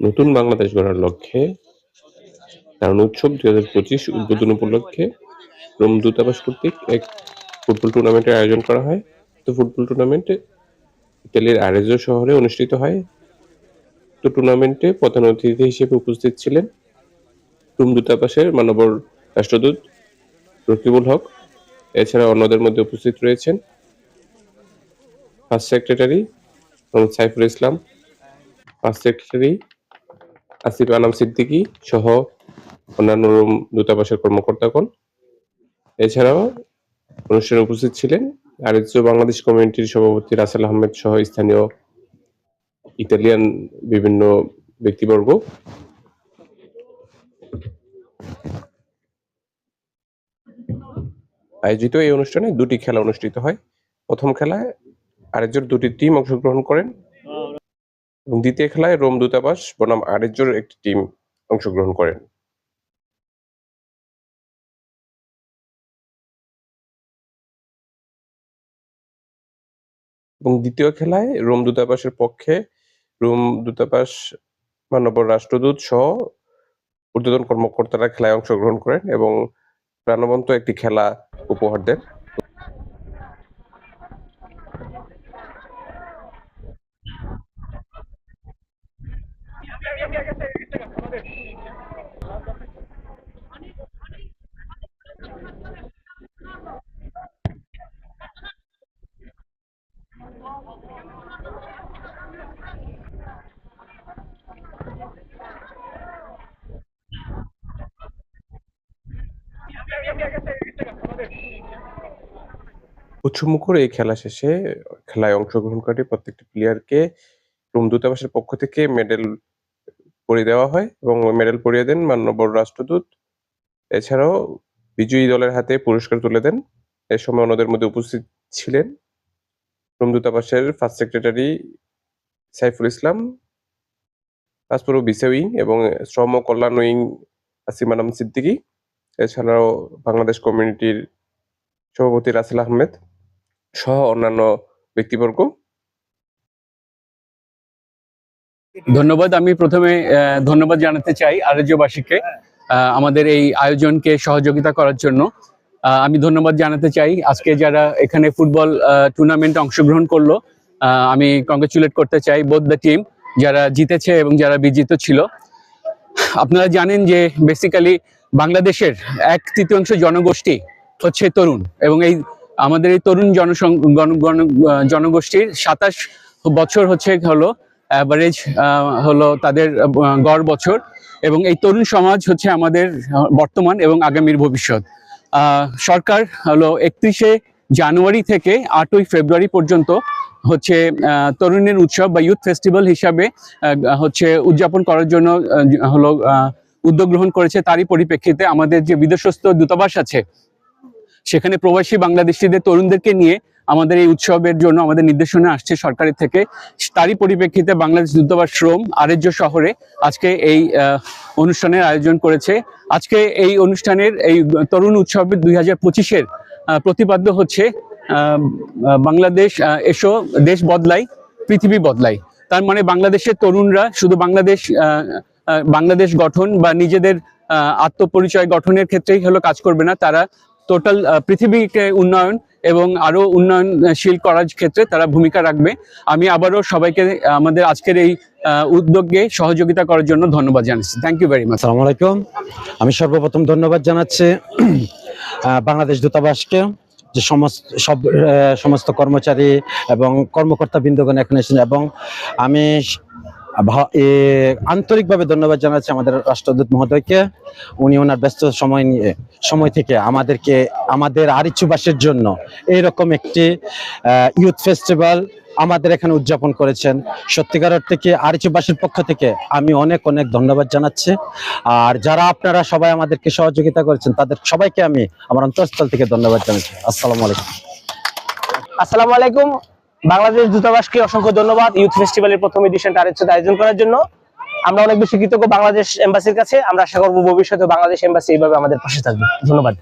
নতুন বাংলাদেশ গড়ার লক্ষ্যে, কারণ উৎসব দুই হাজার পঁচিশ উদ্বোধন উপলক্ষে রোম দূতাবাস কর্তৃক এক ফুটবল টুর্নামেন্টের আয়োজন করা হয়। তো ফুটবল টুর্নামেন্টে ইতালির আরেজো শহরে অনুষ্ঠিত হয়। তো টুর্নামেন্টে প্রধান অতিথি হিসেবে উপস্থিত ছিলেন রোম দূতাবাসের মানবর রাষ্ট্রদূত রকিবুল হক। এছাড়া অন্যদের মধ্যে উপস্থিত রয়েছেন first secretary Saiful Islam, first secretary Asif Anam Siddiqui সহ অন্যান্য রোম দূতাবাসের কর্মকর্তাগণ। এছাড়াও অনুষ্ঠানে উপস্থিত ছিলেন আরেজ্য বাংলাদেশ কমিউনিটির সভাপতি রাসেল আহমেদ সহ স্থানীয় ইতালিয়ান বিভিন্ন ব্যক্তিবর্গ। আয়োজিত এই অনুষ্ঠানে দুটি খেলা অনুষ্ঠিত হয়। প্রথম খেলায় আরেকজন দুটি টিম অংশগ্রহণ করেন। দ্বিতীয় খেলায় রোম দূতাবাস বনাম আরেজ্যর একটি টিম অংশগ্রহণ করেন। এবং দ্বিতীয় খেলায় রোম দূতাবাসের পক্ষে রোম দূতাবাস মানবর রাষ্ট্রদূত সহ ঊর্ধ্বতন কর্মকর্তারা খেলায় অংশগ্রহণ করেন এবং প্রাণবন্ত একটি খেলা উপহার দেন। উৎসবমুখর এই খেলা শেষে খেলায় অংশগ্রহণকারী প্রত্যেকটি প্লেয়ারকে রুম দূতাবাসের পক্ষ থেকে মেডেল পরিয়ে দেওয়া হয় এবং মেডেল পরিয়ে দেন মানবর রাষ্ট্রদূত। এছাড়াও বিজয়ী দলের হাতে পুরস্কার তুলে দেন। এ সময় অন্যদের মধ্যে উপস্থিত ছিলেন রোম দূতাবাসের first secretary Saiful Islam passport visa wing এবং শ্রম ও কল্যাণ উইং আসিম আনাম সিদ্দিকী, এছাড়াও বাংলাদেশ কমিউনিটির সভাপতি রাসেল আহমেদ সহ অন্যান্য ব্যক্তিবর্গ। ধন্যবাদ, আমি প্রথমে ধন্যবাদ জানাতে চাই আরজ্যবাসীকে আমাদের এই আয়োজনকে সহযোগিতা করার জন্য। আমি ধন্যবাদ জানাতে চাই। আজকে যারা এখানে ফুটবল টুর্নামেন্টে অংশগ্রহণ করল আমি কংগ্রেচুলেট করতে চাই বোধ দ্য টিম যারা জিতেছে এবং যারা বিজিত ছিল। আপনারা জানেন যে বেসিক্যালি বাংলাদেশের এক তৃতীয়াংশ জনগোষ্ঠী হচ্ছে তরুণ এবং এই আমাদের এই তরুণ জনসং জনগোষ্ঠীর সাতাশ বছর হচ্ছে হলো অ্যাভারেজ হলো তাদের গড় বছর এবং এই তরুণ সমাজ হচ্ছে আমাদের বর্তমান এবং আগামীর ভবিষ্যৎ। সরকার হলো একত্রিশে জানুয়ারি থেকে আটই ফেব্রুয়ারি পর্যন্ত হচ্ছে তরুণের উৎসব বা ইউথ ফেস্টিভ্যাল হিসাবে হচ্ছে উদযাপন করার জন্য হলো উদ্যোগ গ্রহণ করেছে। তারই পরিপ্রেক্ষিতে আমাদের যে বিদেশস্থ দূতাবাস আছে সেখানে প্রবাসী বাংলাদেশিদের, তরুণদেরকে নিয়ে আমাদের এই উৎসবের জন্য আমাদের নির্দেশনা আসছে সরকারের থেকে। তারই পরিপ্রেক্ষিতে বাংলাদেশ দূতাবাস শ্রম আরেজ্য শহরে আজকে এই অনুষ্ঠানের আয়োজন করেছে। আজকে এই অনুষ্ঠানের এই তরুণ উৎসবে দুই হাজার পঁচিশের প্রতিপাদ্য হচ্ছে বাংলাদেশ এসো, দেশ বদলাই, পৃথিবী বদলাই। তার মানে বাংলাদেশের তরুণরা শুধু বাংলাদেশ বাংলাদেশ গঠন বা নিজেদের আত্মপরিচয় গঠনের ক্ষেত্রেই হলো কাজ করবে না। তারা টোটাল পৃথিবীকে উন্নয়ন এবং আরও উন্নয়নশীল করার ক্ষেত্রে তারা ভূমিকা রাখবে। আমি আবারও সবাইকে, আমাদের আজকের এই উদ্যোগে সহযোগিতা করার জন্য ধন্যবাদ জানাচ্ছি। থ্যাংক ইউ ভেরি মাচ আসসালামু আলাইকুম। আমি সর্বপ্রথম ধন্যবাদ জানাচ্ছি বাংলাদেশ দূতাবাসকে যে সমস্ত, সব সমস্ত কর্মচারী এবং কর্মকর্তা বৃন্দগণ এখানে এসেছেন। এবং আমি আন্তরিকভাবে ধন্যবাদ জানাচ্ছি আমাদের রাষ্ট্রদূত মহোদয়কে। উনি ওনার ব্যস্ত সময় নিয়ে, সময় থেকে আমাদেরকে, আমাদের আরিচুবাসের জন্য এইরকম একটি ইউথ ফেস্টিভ্যাল আমাদের এখানে উদযাপন করেছেন। সত্যিকার অর্থে কি আরিচুবাসীর পক্ষ থেকে আমি অনেক অনেক ধন্যবাদ জানাচ্ছি। আর যারা আপনারা সবাই আমাদেরকে সহযোগিতা করেছেন, তাদের সবাইকে আমি আমার অন্তঃস্থল থেকে ধন্যবাদ জানাচ্ছি। আসসালামু আলাইকুম। আসসালামু আলাইকুম। বাংলাদেশ দূতাবাসকে অসংখ্য ধন্যবাদ। ইউথ ফেস্টিভ্যালের প্রথম এডিশনটা আরেকটু আয়োজন করার জন্য। আমরা অনেক বেশি কৃতজ্ঞ বাংলাদেশ এম্বাসির কাছে। আমরা আশা করব ভবিষ্যতে বাংলাদেশ এম্বাসি এইভাবে আমাদের পাশে থাকবে। ধন্যবাদ।